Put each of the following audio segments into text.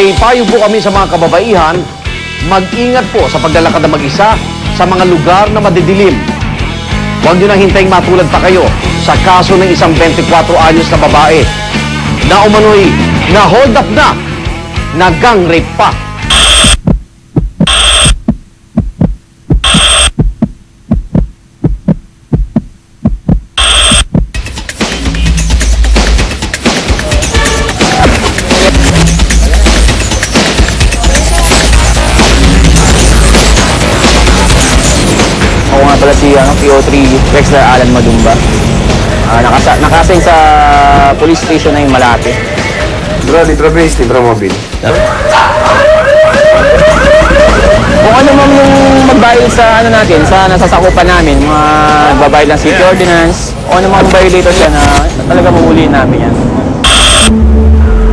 may payo po kami sa mga kababaihan, mag-ingat po sa paglalakad na mag-isa sa mga lugar na madidilim. Huwag nyo nang hintayin matulad pa kayo sa kaso ng isang 24 anyos na babae na umano'y na hold up na, na gang rape pa. PO3 Wexler Alan Madumba. Ah, nakasa nakasign sa police station na yung Malate. Bro, libro base, libro mobile. Kung ano man yung magbayad sa ano natin, sa nasasakupan namin, mga nagbabayad ng city ordinance, o ano mga violator siya na, na talaga mahuliin namin yan.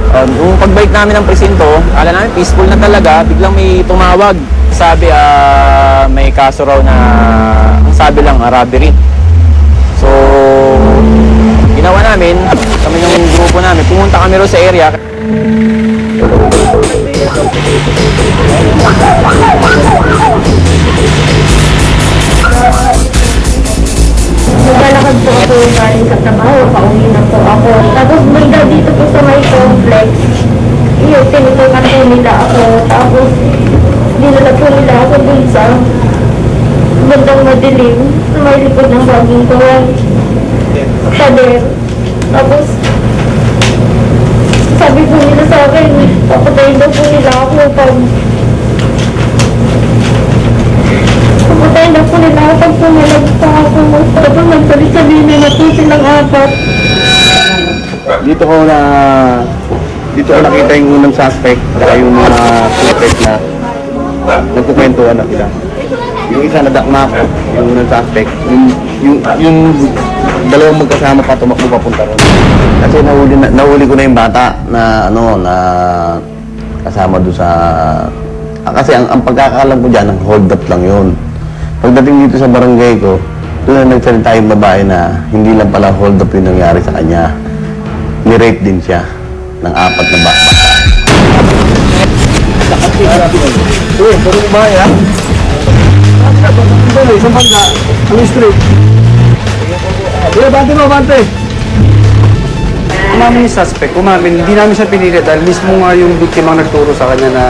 Um, yung pagbalik namin ng presinto, akala namin peaceful na talaga, biglang may tumawag. Sabi, ah, may kaso raw na, ang sabi lang, ah, robbery. So, ginawa namin, kami ng grupo namin, pumunta kami ro sa area. Naglalakad po ako galing sa trabaho, baging ko. Pader. Tapos, sabi po nila sa akin, papatayin daw po nila ako pag Papatayin daw po nila ako pag pumalag pa ako. Tapos nagsalit-sabihin na na po silang apat. Dito ko na dito ko nakita yung unang suspect saka yung mga suspect na nagkukwentuhan na sila. Yung isa na dakma ko, yung unang suspect, yung, yung, yung dalawang magkasama pa tumakbo papunta ron. Kasi nahuli, na, nahuli ko na yung bata na ano na kasama doon sa ah, kasi ang, ang pagkakalam ko dyan, ang hold up lang yun. Pagdating dito sa barangay ko, doon na nagsalita yung babae na hindi lang pala hold up yung nangyari sa kanya. Ni-rape din siya ng apat na bata. Puro yung bahay, ha? Ito, isang banda. Ang street. Eh, bante mo, bante. Umamin yung suspect, umamin, hindi namin siya pinili dahil mismo nga yung biktima ang nagturo sa kanya na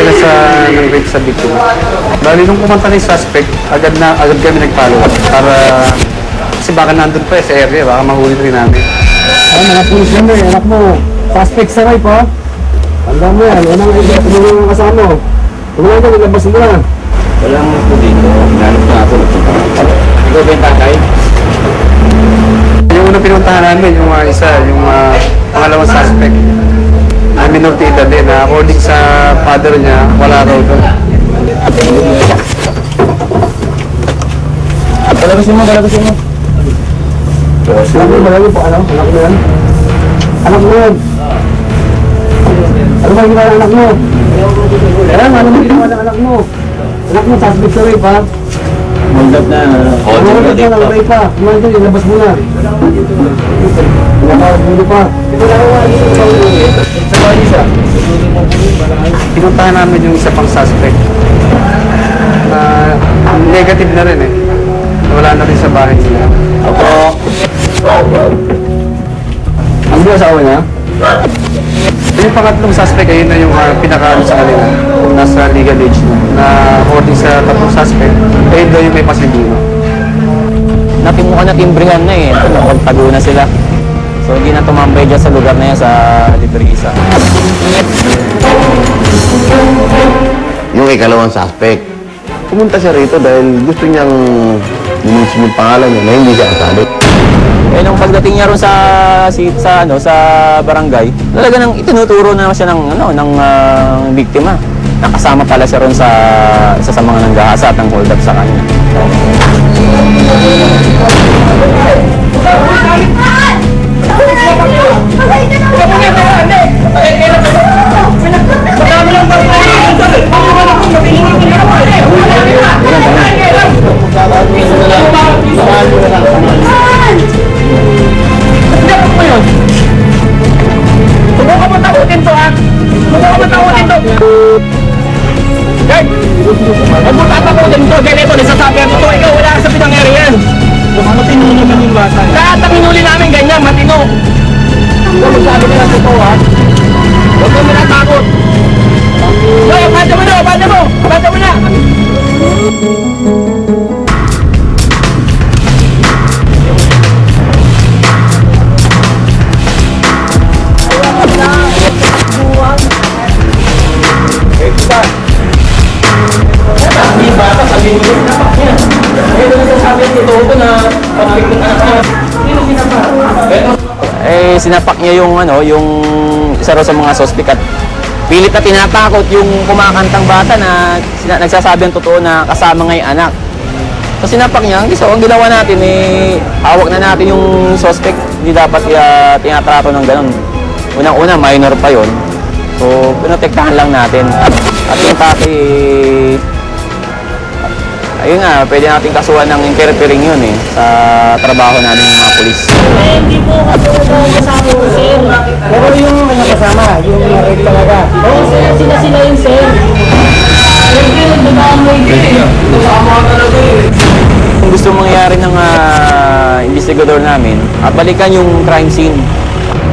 na sa ng rape sa biktima. Dahil nung kumanta yung suspect, agad na agad kami nag-follow up para kasi baka nandun pa eh sa area, baka mahuli rin namin. Ay, mga pulis yan eh. Anak mo, suspect sa rape, ha? Tandaan mo yan. Unang tumulong ang kasama mo. Tumulong ka, nilabas mo na. Dito, hinanap na ako. Ikaw ba yung tatay? Yung unang pinuntahan namin, yung uh, isa, yung uh, pangalawang suspect, na minor de edad din, na according sa father niya, wala raw doon. Palabasin mo, palabasin mo. Anak mo, malayo po, ano? Anak mo yan? Anak mo yan. Ano ba ginawa ng anak mo? Ano ba ginawa ng anak mo? Anak mo, suspect sa rape, ha? Hold up na. Ano ba ginawa ng rape, ha? Kumain dyan, ilabas mo na. Mo pa. Sa bali siya. Pinuntahan namin yung isa pang suspect. Na negative na rin eh. Wala na rin sa bahay nila. Opo. Ang buwa sa awa niya? Yung pangatlong suspect, ayun na yung uh, pinakaano sa kanila. Nasa legal age na. Na according sa tatlong suspect, ayun daw yung may pasilino. Natimukha na timbringan na eh. Napagtago na sila. So hindi na tumambay dyan sa lugar na yan sa Librisa. Yung ikalawang suspect, pumunta siya rito dahil gusto niyang linisin yung pangalan niya na hindi siya kasali. Eh nung pagdating niya ron sa si, sa ano sa barangay, talaga nang itinuturo na siya ng ano ng ah, biktima. Nakasama pala siya ron sa isa sa mga nanggahasa at ang hold up sa kanya. Subukan Lahat ang hinuli namin ganyan, matino. Huwag magsabi ka ng totoo, ha? Sinapak niya yung ano, yung isa raw sa mga suspect at pilit na tinatakot yung kumakantang bata na sina- nagsasabi ang totoo na kasama nga yung anak. So sinapak niya, so ang ginawa natin eh, hawak na natin yung suspect, hindi dapat uh, tinatrato ng ganun. Unang-una, minor pa yon So, pinotektahan lang natin. At yung tatay, ayun nga, pwede natin kasuhan ng interfering yun eh, sa trabaho namin ng mga polis. Hindi po kasi kasama ko, sir. Pero yung ano kasama, yung rape talaga. Oo, sir. Sila sila yung sir. Siyempre, nagdadamay din. Kung gusto mangyari ng ah, investigador namin, at balikan yung crime scene.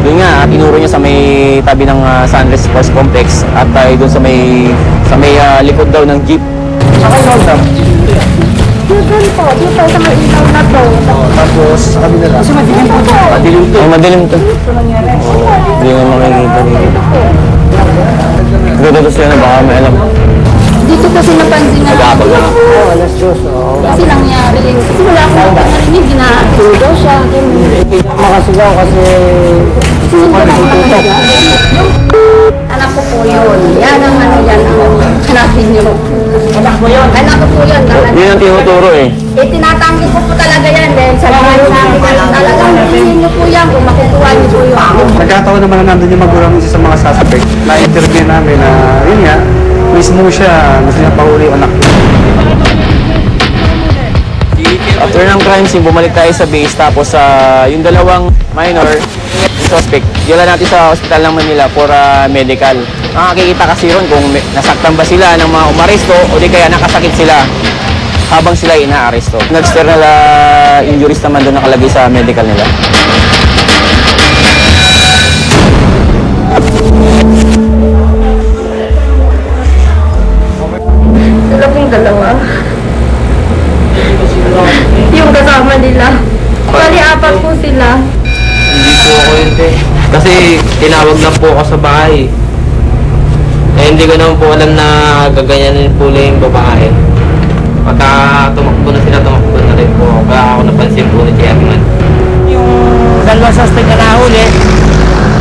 Doon nga, at inuro niya sa may tabi ng uh, Sunrise Sports Complex at uh, doon sa may sa may ah, likod daw ng jeep. Saka yung onda. Doon po, dito sa may ilaw na to. Tapos sa kabila lang. Madilim to. Ay, madilim to. Hindi nga makikita dito. Dito to sila na baka may alam. Dito kasi napansin na Nag-aabag na. Oh, alas Diyos. Oh. kasi nangyari. Kasi wala akong narinig, ginahatulo daw siya. Hindi na makasigaw kasi Sinunod ako ng Anak ko po yun. Yan ang ano yan. ang Hanapin niyo. Anak ko yun. Anak ko po yun. Talaga. Yun ang tinuturo eh. Eh, tinatanggi ko po talaga yan. Dahil sa mga sabi ko talagang hindi niyo po yan. Kung makukuha niyo po yun. Nagkataon naman na nandun yung magulang ng isa sa mga suspect. Na-interview namin na, yun nga, mismo siya, gusto niya pahuli yung anak niya. After ng crime scene, bumalik tayo sa base tapos sa yung dalawang minor suspect, dila natin sa hospital ng Manila for ah, medical. Nakakikita kasi ron kung nasaktan ba sila ng mga umaresto o di kaya nakasakit sila habang sila inaaresto. Nag-external ah, injuries naman doon nakalagay sa medical nila. Sila pong dalawa. Yung kasama nila. Bali, apat po sila. Hindi po ako yun, te. Kasi tinawag lang po ako sa bahay. Eh, hindi ko naman po alam na gaganyanin po lang yung babae. Pagka tumakbo na sila, tumakbo na rin po. Kaya ako napansin po ni Chairman. yung dalawang suspect na nahuli,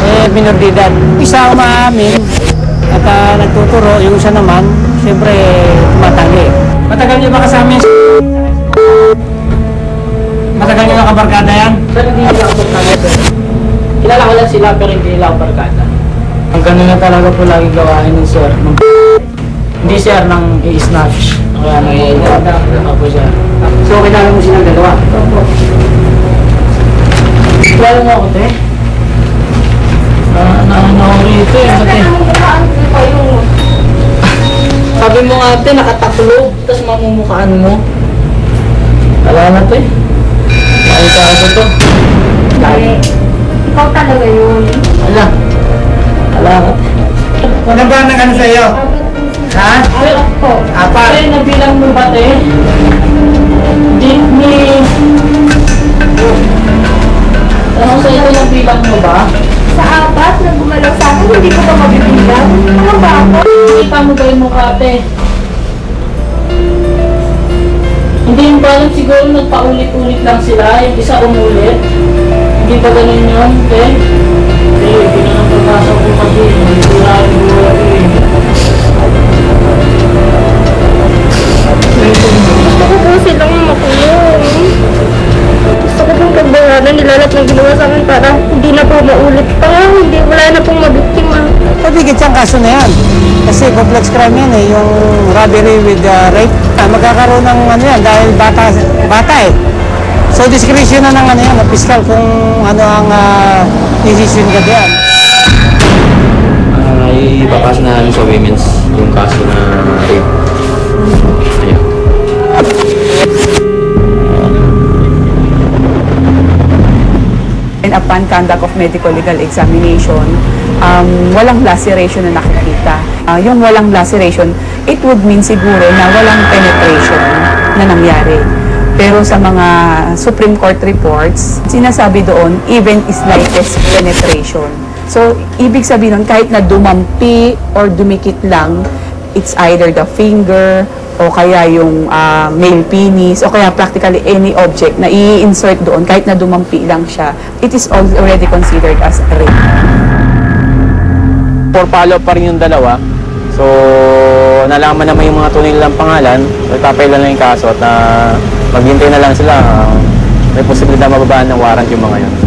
eh, minor de edad. Isa umaamin at ah, nagtuturo, yung isa naman, siyempre, tumatanggi. Matagal niyo ba kasama yung Matagal niyo na kabarkada yan? Sir, hindi nila ako. Kilala ko lang sila pero hindi nila ako barkada. Ang ganun na talaga po lagi gawain ng sir. Ng hindi sir, nang i-snatch. Kaya nang i Opo sir. So, kilala mo silang dalawa? Opo. Kilala mo ako, te? Ah, naano ako rito eh. Ate. Sabi mo nga ate, nakataklog, tapos mamumukhaan mo. Wala na, te. Makita ko to. Eh, ikaw talaga yun. Wala ka. Ano ba nang ano sa'yo? Ha? Apat po. Apat. Ate, nabilang mo ba te? Did me... Tanong sa ito, nabilang mo ba? Sa apat na gumalaw sa akin, hindi ko pa mabibilang. Ano ba ako? Nakita mo ba yung mukha ate? Hindi mo ba alam siguro nagpaulit-ulit lang sila, yung isa umulit. Hindi ba ganun yun, te? Hindi, hindi na nang pagpasok ko kasi, hindi na ko eh. Gusto ko po silang makulong. Gusto ko pong pagbayaran nila lahat ng ginawa sa akin para hindi na po maulit pa. Hindi, wala na pong mabiktima. Pabigit siyang kaso na yan. Kasi complex crime yan eh, yung robbery with uh, rape. Ah, magkakaroon ng ano yan dahil bata, bata eh. So discretion na ng ano yan, ng fiscal kung ano ang uh, decision ka diyan. Ay, baka ipapasa na namin sa women's yung kaso na rape. Ayun. And upon conduct of medical legal examination, um, walang laceration na nakikita. Ah, yung walang laceration, it would mean siguro na walang penetration na nangyari. Pero sa mga Supreme Court reports, sinasabi doon, even slightest penetration. So, ibig sabihin nun, kahit na dumampi or dumikit lang, it's either the finger o kaya yung ah, male penis o kaya practically any object na i-insert doon kahit na dumampi lang siya, it is already considered as rape. For follow pa rin yung dalawa. So, nalaman naman yung mga tunay nilang pangalan. So, lang yung kaso at uh, maghintay na lang sila. may posibilidad mababaan ng warrant yung mga yun.